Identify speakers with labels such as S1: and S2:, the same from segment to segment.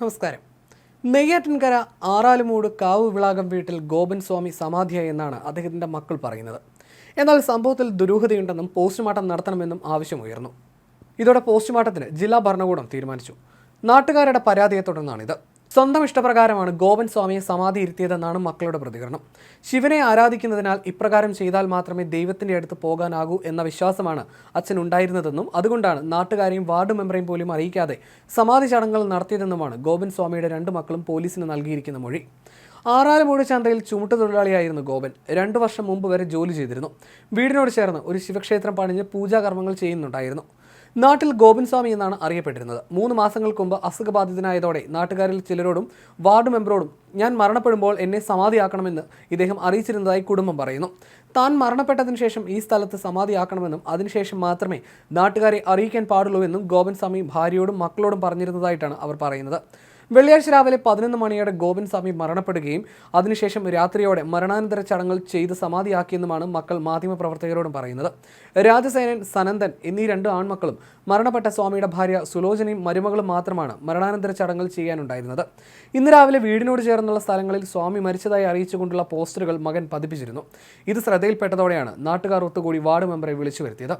S1: നമസ്കാരം. നെയ്യാറ്റിൻകര ആറാലുമൂട് കാവ് വിളാകം വീട്ടിൽ ഗോപൻ സ്വാമി സമാധിയായി എന്നാണ് അദ്ദേഹത്തിന്റെ മക്കൾ പറയുന്നത്. എന്നാൽ സംഭവത്തിൽ ദുരൂഹതയുണ്ടെന്നും പോസ്റ്റ്മോർട്ടം നടത്തണമെന്നും ആവശ്യമുയർന്നു. ഇതോടെ പോസ്റ്റ്മോർട്ടത്തിന് ജില്ലാ ഭരണകൂടം തീരുമാനിച്ചു. നാട്ടുകാരുടെ പരാതിയെ തുടർന്നാണിത്. സ്വന്തം ഇഷ്ടപ്രകാരമാണ് ഗോപൻ സ്വാമിയെ സമാധി ഇരുത്തിയതെന്നാണ് മക്കളുടെ പ്രതികരണം. ശിവനെ ആരാധിക്കുന്നതിനാൽ ഇപ്രകാരം ചെയ്താൽ മാത്രമേ ദൈവത്തിന്റെ അടുത്ത് പോകാനാകൂ എന്ന വിശ്വാസമാണ് അച്ഛൻ ഉണ്ടായിരുന്നതെന്നും അതുകൊണ്ടാണ് നാട്ടുകാരെയും വാർഡ് മെമ്പറേയും പോലും അറിയിക്കാതെ സമാധി ചടങ്ങുകൾ നടത്തിയതെന്നുമാണ് ഗോപൻ സ്വാമിയുടെ രണ്ട് മക്കളും പോലീസിന് നൽകിയിരിക്കുന്ന മൊഴി. ആറാലുമൂട് ചന്തയിൽ ചുമട്ടുതൊഴിലാളിയായിരുന്നു ഗോപൻ. രണ്ടു വർഷം മുമ്പ് വരെ ജോലി ചെയ്തിരുന്നു. വീടിനോട് ചേർന്ന് ഒരു ശിവക്ഷേത്രം പണിഞ്ഞ് പൂജാകർമ്മങ്ങൾ ചെയ്യുന്നുണ്ടായിരുന്നു. നാട്ടിൽ ഗോപൻ സ്വാമി എന്നാണ് അറിയപ്പെട്ടിരുന്നത്. മൂന്ന് മാസങ്ങൾക്ക് മുമ്പ് അസുഖബാധിതനായതോടെ നാട്ടുകാരിൽ ചിലരോടും വാർഡ് മെമ്പറോടും ഞാൻ മരണപ്പെടുമ്പോൾ എന്നെ സമാധിയാക്കണമെന്ന് ഇദ്ദേഹം അറിയിച്ചിരുന്നതായി കുടുംബം പറയുന്നു. താൻ മരണപ്പെട്ടതിന് ശേഷം ഈ സ്ഥലത്ത് സമാധിയാക്കണമെന്നും അതിനുശേഷം മാത്രമേ നാട്ടുകാരെ അറിയിക്കാൻ പാടുള്ളൂ എന്നും ഗോപൻ സ്വാമി ഭാര്യയോടും മക്കളോടും പറഞ്ഞിരുന്നതായിട്ടാണ് അവർ പറയുന്നത്. വെള്ളിയാഴ്ച രാവിലെ പതിനൊന്ന് മണിയോടെ ഗോവിന്ദ് സ്വാമി മരണപ്പെടുകയും അതിനുശേഷം രാത്രിയോടെ മരണാനന്തര ചടങ്ങുകൾ ചെയ്ത് സമാധിയാക്കിയെന്നുമാണ് മക്കൾ മാധ്യമപ്രവർത്തകരോടും പറയുന്നത്. രാജസേനൻ സനന്ദൻ എന്നീ രണ്ട് ആൺമക്കളും മരണപ്പെട്ട സ്വാമിയുടെ ഭാര്യ സുലോചനയും മരുമകളും മാത്രമാണ് മരണാനന്തര ചടങ്ങുകൾ ചെയ്യാനുണ്ടായിരുന്നത്. ഇന്ന് രാവിലെ വീടിനോട് ചേർന്നുള്ള സ്ഥലങ്ങളിൽ സ്വാമി മരിച്ചതായി അറിയിച്ചുകൊണ്ടുള്ള പോസ്റ്ററുകൾ മകൻ പതിപ്പിച്ചിരുന്നു. ഇത് ശ്രദ്ധയിൽപ്പെട്ടതോടെയാണ് നാട്ടുകാർ ഒത്തുകൂടി വാർഡ് മെമ്പറെ വിളിച്ചു വരുത്തിയത്.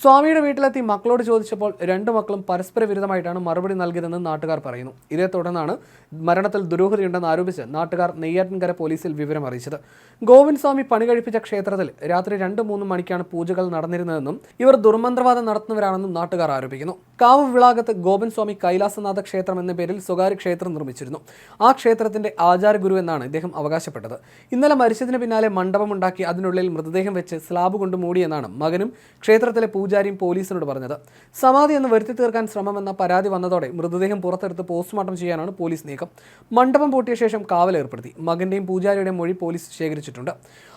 S1: സ്വാമിയുടെ വീട്ടിലെത്തി മക്കളോട് ചോദിച്ചപ്പോൾ രണ്ട് മക്കളും പരസ്പര വിരുദ്ധമായിട്ടാണ് മറുപടി നൽകിയതെന്ന് നാട്ടുകാർ പറയുന്നു. ഇതേ തുടർന്നാണ് മരണത്തിൽ ദുരൂഹതയുണ്ടെന്ന് ആരോപിച്ച് നാട്ടുകാർ നെയ്യാറ്റിൻകര പോലീസിൽ വിവരം അറിയിച്ചത്. ഗോവിന്ദ് സ്വാമി പണി കഴിപ്പിച്ച ക്ഷേത്രത്തിൽ രാത്രി രണ്ട് മൂന്ന് മണിക്കാണ് പൂജകൾ നടന്നിരുന്നതെന്നും ഇവർ ദുർമന്ത്രവാദം നടത്തുന്നവരാണെന്നും നാട്ടുകാർ ആരോപിക്കുന്നു. കാവ് വിളാകത്ത് ഗോപൻസ്വാമി സ്വാമി കൈലാസനാഥ ക്ഷേത്രം എന്ന പേരിൽ സ്വകാര്യ ക്ഷേത്രം നിർമ്മിച്ചിരുന്നു. ആ ക്ഷേത്രത്തിന്റെ ആചാരഗുരു എന്നാണ് ഇദ്ദേഹം അവകാശപ്പെട്ടത്. ഇന്നലെ മരിച്ചതിന് പിന്നാലെ മണ്ഡപമുണ്ടാക്കി അതിനുള്ളിൽ മൃതദേഹം വെച്ച് സ്ലാബ് കൊണ്ട് മൂടിയെന്നാണ് മകനും ക്ഷേത്രത്തിലെ പൂജാരിയും പോലീസിനോട് പറഞ്ഞത്. സമാധി എന്ന് വരുത്തി തീർക്കാൻ ശ്രമമെന്ന പരാതി വന്നതോടെ മൃതദേഹം പുറത്തെടുത്ത് പോസ്റ്റ്മോർട്ടം ചെയ്യാനാണ് പോലീസ് നീക്കം. മണ്ഡപം പൂട്ടിയ ശേഷം കാവലേർപ്പെടുത്തി മകന്റെയും പൂജാരിയുടെയും മൊഴി പോലീസ് ശേഖരിച്ചിട്ടുണ്ട്.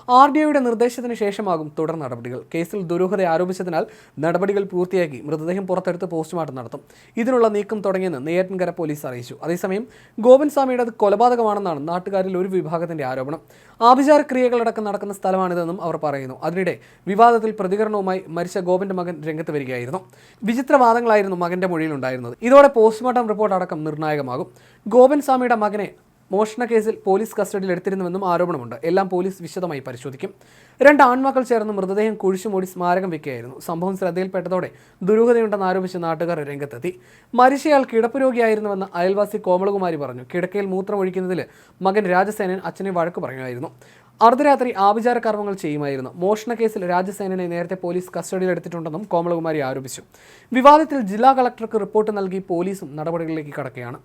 S1: ആർ ഡി ഒയുടെ നിർദ്ദേശത്തിന് ശേഷമാകും തുടർ നടപടികൾ. കേസിൽ ദുരൂഹത ആരോപിച്ചതിനാൽ നടപടികൾ പൂർത്തിയാക്കി മൃതദേഹം പുറത്തെടുത്ത് പോസ്റ്റ്മോർട്ടം നടത്തും. ഇതിനുള്ള നീക്കം തുടങ്ങിയെന്ന് നെയ്യാറ്റിൻകര പോലീസ് അറിയിച്ചു. അതേസമയം ഗോവിന്ദ് സ്വാമിയുടെ കൊലപാതകമാണെന്നാണ് നാട്ടുകാരിൽ ഒരു വിഭാഗത്തിന്റെ ആരോപണം. ആഭിചാര ക്രിയകളടക്കം നടക്കുന്ന സ്ഥലമാണിതെന്നും അവർ പറയുന്നു. അതിനിടെ വിവാദത്തിൽ പ്രതികരണവുമായി മരിച്ച ഗോപന്റെ മകൻ രംഗത്ത് വരികയായിരുന്നു. വിചിത്രവാദങ്ങളായിരുന്നു മകന്റെ മൊഴിയിലുണ്ടായിരുന്നത്. ഇതോടെ പോസ്റ്റ്മോർട്ടം റിപ്പോർട്ട് അടക്കം നിർണായകമാകും. ഗോപൻ സ്വാമിയുടെ മകനെ മോഷണ കേസിൽ പോലീസ് കസ്റ്റഡിയിൽ എടുത്തിരുന്നുവെന്നും ആരോപണമുണ്ട്. എല്ലാം പോലീസ് വിശദമായി പരിശോധിക്കും. രണ്ട് ആൺമക്കൾ ചേർന്ന് മൃതദേഹം കുഴിച്ചുമൂടി സ്മാരകം വെക്കുകയായിരുന്നു സംഭവം ശ്രദ്ധയിൽപ്പെട്ടതോടെ ദുരൂഹതയുണ്ടെന്ന് ആരോപിച്ച് നാട്ടുകാർ രംഗത്തെത്തി. മരിച്ചയാൾ കിടപ്പ് രോഗിയായിരുന്നുവെന്ന് അയൽവാസി കോമളകുമാരി പറഞ്ഞു. കിടക്കയിൽ മൂത്രം ഒഴിക്കുന്നതിൽ മകൻ രാജസേനൻ അച്ഛനെ വഴക്ക് പറയുമായിരുന്നു അർദ്ധരാത്രി ആഭിചാര കർമ്മങ്ങൾ ചെയ്യുമായിരുന്നു. മോഷണ കേസിൽ രാജസേനനെ നേരത്തെ പോലീസ് കസ്റ്റഡിയിൽ എടുത്തിട്ടുണ്ടെന്നും കോമളകുമാരി ആരോപിച്ചു. വിവാദത്തിൽ ജില്ലാ കളക്ടർക്ക് റിപ്പോർട്ട് നൽകി പോലീസും നടപടികളിലേക്ക് കടക്കുകയാണ്.